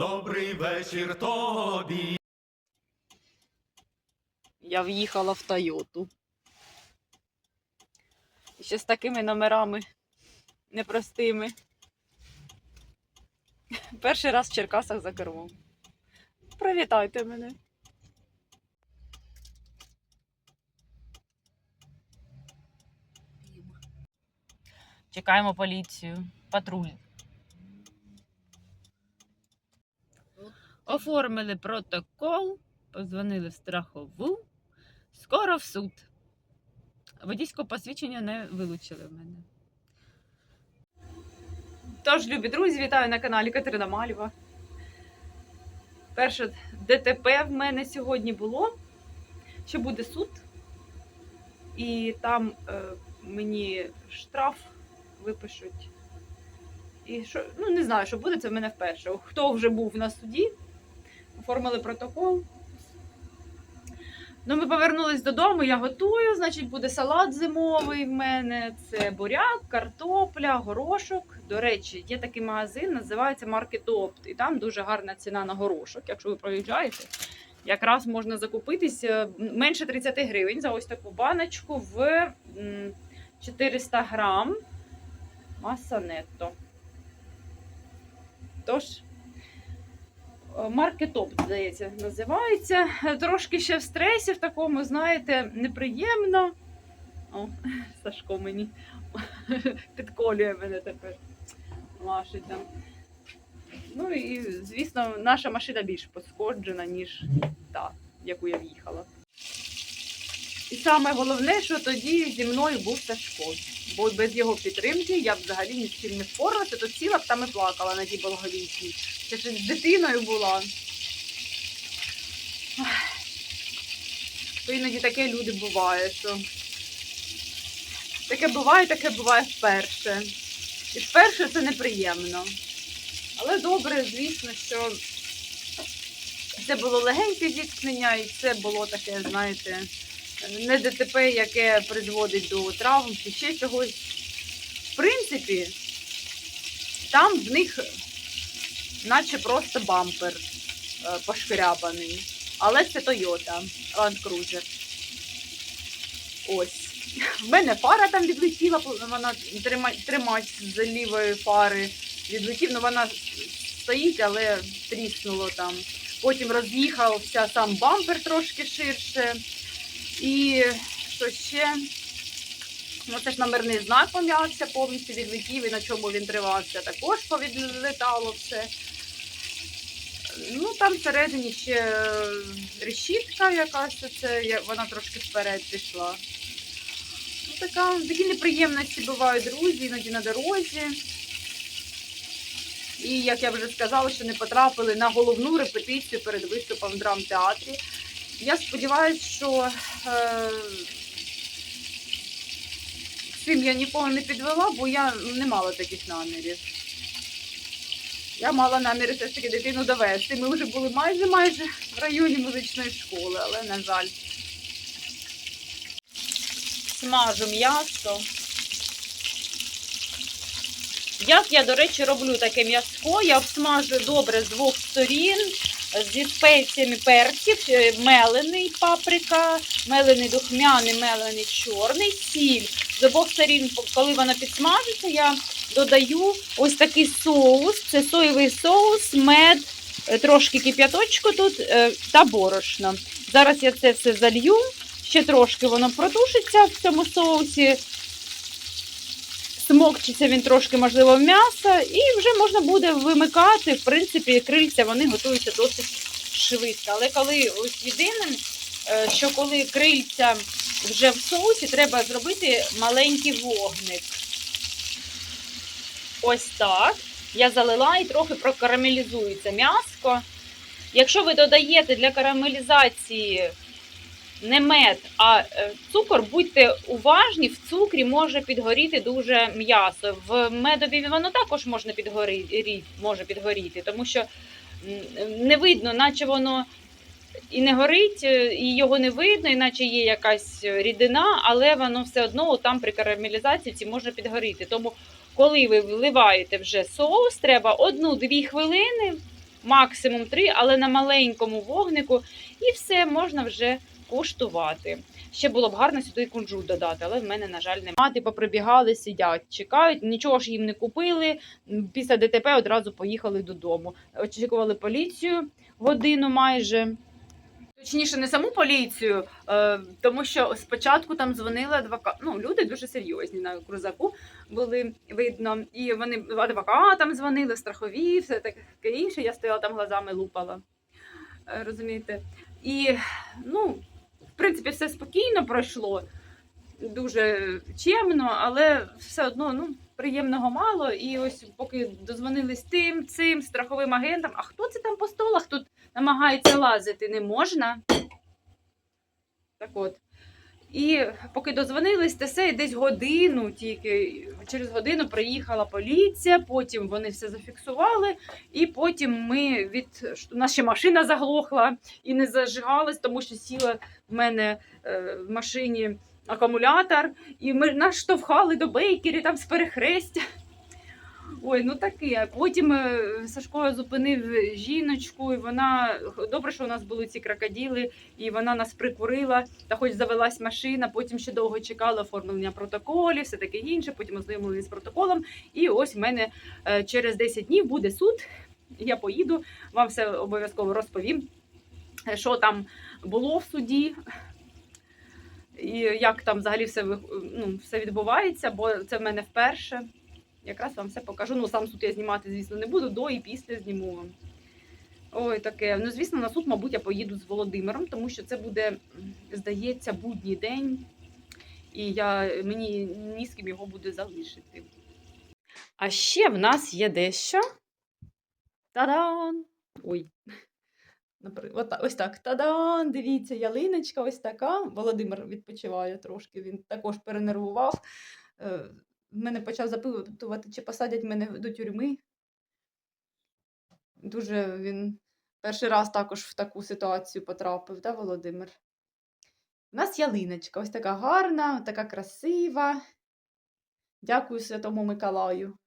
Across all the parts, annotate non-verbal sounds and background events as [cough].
Добрий вечір тобі. Я в'їхала в Тойоту. І ще з такими номерами непростими. Перший раз в Черкасах за кермом. Привітайте мене. Чекаємо поліцію. Патруль. Оформили протокол, позвонили в страхову. Скоро в суд. Водійського посвідчення не вилучили в мене. Тож, любі друзі, вітаю на каналі Катерина Малєва. Перше ДТП в мене сьогодні було. Ще буде суд. І там е, мені штраф випишуть. І що, ну не знаю, що буде, це в мене вперше. Хто вже був на суді, оформили протокол. Ну, ми повернулись додому, я готую. Значить, буде салат зимовий в мене. Це буряк, картопля, горошок. До речі, є такий магазин, називається Market Opt. І там дуже гарна ціна на горошок. Якщо ви проїжджаєте, якраз можна закупитись е, менше 30 гривень за ось таку баночку в 400 грам. Маса нетто. Тож, Маркетоп, здається, називається. Трошки ще в стресі, в такому, знаєте, неприємно. О, [laughs] Сашко мені [laughs] підколює мене тепер. Машить. Ну і, звісно, наша машина більш пошкоджена, ніж та, яку я в'їхала. І саме головне, що тоді зі мною був Сашко. Бо без його підтримки я б взагалі ні з чим не впоралася, то ціла б там і плакала на тій Болговійській. Це ж з дитиною була. То іноді таке люди буває, що таке буває, таке буває вперше. І вперше це неприємно. Але добре, звісно, що це було легеньке зіткнення, і це було таке, знаєте, не ДТП, яке призводить до травм чи ще чогось. В принципі, там в них наче просто бампер е, пошкрябаний. Але це Toyota Land Cruiser. Ось. В мене фара там відлетіла, вона трима- тримач з лівої фари відлетів, ну вона стоїть, але тріснуло там. Потім роз'їхався сам бампер трошки ширше. І що ще? Ну, це ж номерний знак пом'явся, повністю відлетів, і на чому він тривався, також повідлетало все. Ну, там всередині ще е, решітка якась, це, вона трошки вперед пішла. Ну, така, такі неприємності бувають, друзі, іноді на дорозі. І, як я вже сказала, що не потрапили на головну репетицію перед виступом в драмтеатрі. Я сподіваюся, що е, цим я нікого не підвела, бо я не мала таких намірів. Я мала наміри все ж таки дитину довести. Ми вже були майже майже в районі музичної школи, але на жаль. Смажу м'ясо. Як я, до речі, роблю таке м'яско, я обсмажую добре з двох сторін, зі спеціями перців, е, мелений паприка, мелений духмяний, мелений чорний, сіль. З обох сторін, коли вона підсмажиться, я додаю ось такий соус. Це соєвий соус, мед, е, трошки кип'яточку тут е, та борошно. Зараз я це все залью, ще трошки воно протушиться в цьому соусі. Смокчиться він трошки, можливо, в м'ясо, і вже можна буде вимикати. В принципі, крильця вони готуються досить швидко. Але коли ось єдине, що коли крильця вже в соусі, треба зробити маленький вогник. Ось так. Я залила і трохи прокарамелізується м'яско. Якщо ви додаєте для карамелізації не мед, а е, цукор, будьте уважні, в цукрі може підгоріти дуже м'ясо. В медові воно також можна підгоріти, може підгоріти, тому що не видно, наче воно і не горить, е, і його не видно, іначе є якась рідина, але воно все одно там при карамелізації ці може підгоріти. Тому, коли ви вливаєте вже соус, треба одну-дві хвилини максимум три, але на маленькому вогнику, і все можна вже куштувати. Ще було б гарно сюди кунжут додати, але в мене, на жаль, немає. Мати поприбігали, сидять, чекають, нічого ж їм не купили. Після ДТП одразу поїхали додому. Очікували поліцію годину майже. Точніше, не саму поліцію, е, тому що спочатку там дзвонили адвокат. Ну, люди дуже серйозні на крузаку були видно. І вони адвокатам дзвонили, страхові, все таке інше. Я стояла там глазами лупала. Е, Розумієте? І ну, в принципі, все спокійно пройшло, дуже чемно, але все одно ну, приємного мало. І ось поки дозвонились тим, цим страховим агентам, а хто це там по столах тут намагається лазити? Не можна. Так от. І поки дозвонились, те все, десь годину тільки через годину приїхала поліція, потім вони все зафіксували, і потім ми від ще машина заглохла і не зажигалась, тому що сіла в мене е, в машині акумулятор, і ми нас штовхали до бейкері там з перехрестя. Ой, ну таке. Потім е, Сашко зупинив жіночку, і вона добре, що у нас були ці крокодили, і вона нас прикурила, та хоч завелась машина, потім ще довго чекали оформлення протоколів, все таке інше. Потім ознайомилися з протоколом. І ось в мене е, через 10 днів буде суд. Я поїду, вам все обов'язково розповім, що там було в суді. І як там взагалі все, ну, все відбувається, бо це в мене вперше. Якраз вам все покажу. Ну, сам суд я знімати, звісно, не буду, до і після зніму вам. Ой, таке. Ну, звісно, на суд, мабуть, я поїду з Володимиром, тому що це буде, здається, будній день, і я, мені ні з ким його буде залишити. А ще в нас є дещо. Та-дан! Ой. Напри- от Ось так. Та-дан! Дивіться, ялиночка ось така. Володимир відпочиває трошки, він також перенервував. Мене почав запитувати, чи посадять мене до тюрми. Дуже він перший раз також в таку ситуацію потрапив, да, Володимир? У нас ялиночка, ось така гарна, така красива. Дякую Святому Миколаю.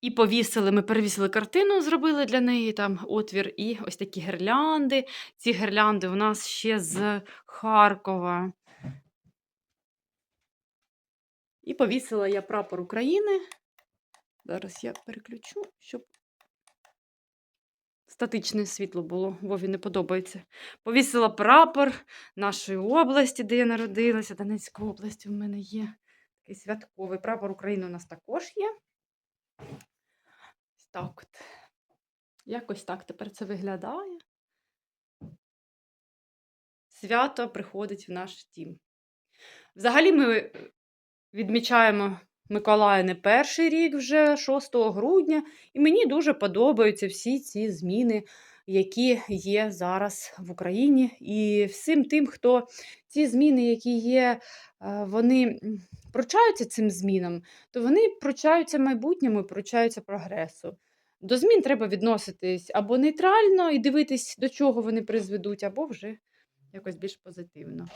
І повісили, ми перевісили картину, зробили для неї там отвір, і ось такі гірлянди. Ці гірлянди у нас ще з Харкова. І повісила я прапор України. Зараз я переключу, щоб статичне світло було. Вові не подобається. Повісила прапор нашої області, де я народилася. Донецької області в мене є. Такий святковий прапор України у нас також є. Так от. Якось так тепер це виглядає. Свято приходить в наш дім. Взагалі, ми відмічаємо Миколая не перший рік, вже 6 грудня, і мені дуже подобаються всі ці зміни, які є зараз в Україні. І всім тим, хто ці зміни, які є, е, вони пручаються цим змінам, то вони пручаються майбутньому пручаються прогресу. До змін треба відноситись або нейтрально і дивитись, до чого вони призведуть, або вже якось більш позитивно.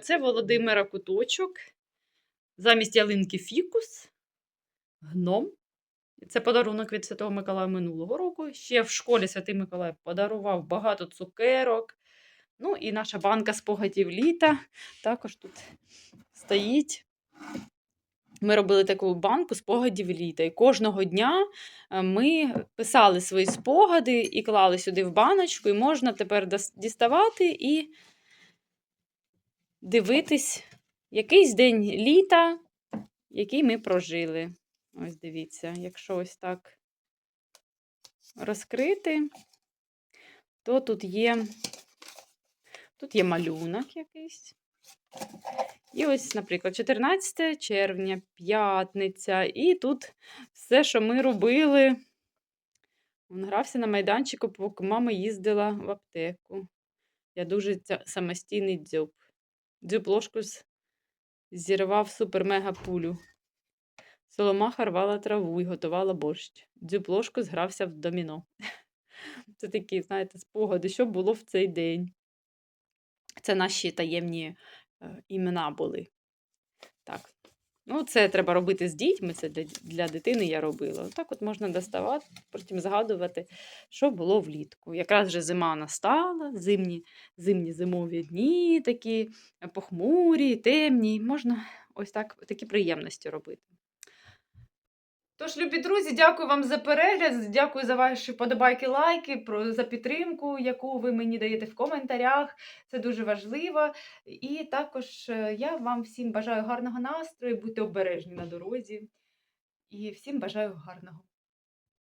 Це Володимира куточок. Замість ялинки фікус, гном. Це подарунок від Святого Миколая минулого року. Ще в школі Святий Миколай подарував багато цукерок. Ну і наша банка спогадів літа також тут стоїть. Ми робили таку банку спогадів літа. І кожного дня е, ми писали свої спогади і клали сюди в баночку, і можна тепер діставати і дивитись якийсь день літа, який ми прожили. Ось дивіться, якщо ось так розкрити, то тут є, тут є малюнок якийсь. І ось, наприклад, 14 червня, п'ятниця, і тут все, що ми робили. Він грався на майданчику, поки мама їздила в аптеку. Я дуже самостійний дзьоб. Ложку зірвав супер-мега пулю. Соломаха рвала траву і готувала борщ. Дзюб згрався в доміно. [laughs] Це такі, знаєте, спогади, що було в цей день. Це наші таємні е, імена були. Так. Ну, це треба робити з дітьми, це для, для дитини я робила. Так от можна доставати, потім згадувати, що було влітку. Якраз вже зима настала, зимні, зимні зимові дні такі похмурі, темні. Можна ось так, такі приємності робити. Тож, любі друзі, дякую вам за перегляд, дякую за ваші подобайки, лайки, про, за підтримку, яку ви мені даєте в коментарях. Це дуже важливо. І також е, я вам всім бажаю гарного настрою, будьте обережні на дорозі. І всім бажаю гарного.